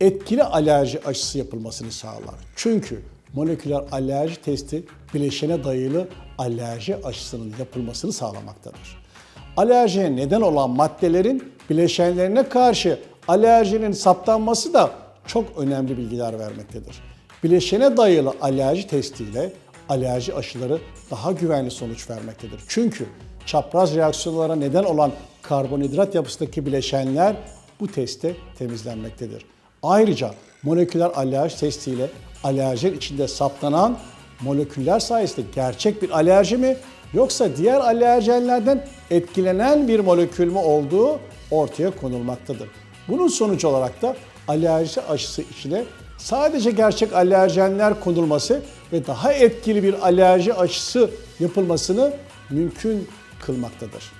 etkili alerji aşısı yapılmasını sağlar. Çünkü moleküler alerji testi bileşene dayalı alerji aşısının yapılmasını sağlamaktadır. Alerjiye neden olan maddelerin bileşenlerine karşı alerjinin saptanması da çok önemli bilgiler vermektedir. Bileşene dayalı alerji testiyle alerji aşıları daha güvenli sonuç vermektedir. Çünkü çapraz reaksiyonlara neden olan karbonhidrat yapısındaki bileşenler bu teste temizlenmektedir. Ayrıca moleküler alerji testiyle alerjen içinde saptanan moleküller sayesinde gerçek bir alerji mi yoksa diğer alerjenlerden etkilenen bir molekül mü olduğu ortaya konulmaktadır. Bunun sonucu olarak da alerji aşısı içine sadece gerçek alerjenler konulması ve daha etkili bir alerji aşısı yapılmasını mümkün kılmaktadır.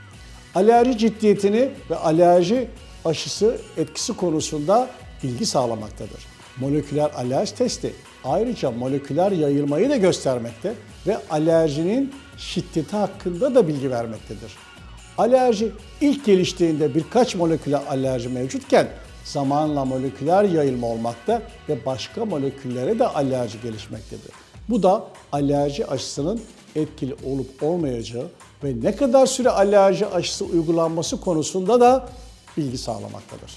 Alerji ciddiyetini ve alerji aşısı etkisi konusunda bilgi sağlamaktadır. Moleküler alerji testi ayrıca moleküler yayılmayı da göstermekte ve alerjinin şiddeti hakkında da bilgi vermektedir. Alerji ilk geliştiğinde birkaç moleküler alerji mevcutken zamanla moleküler yayılma olmakta ve başka moleküllere de alerji gelişmektedir. Bu da alerji aşısının etkili olup olmayacağı ve ne kadar süre alerji aşısı uygulanması konusunda da bilgi sağlamaktadır.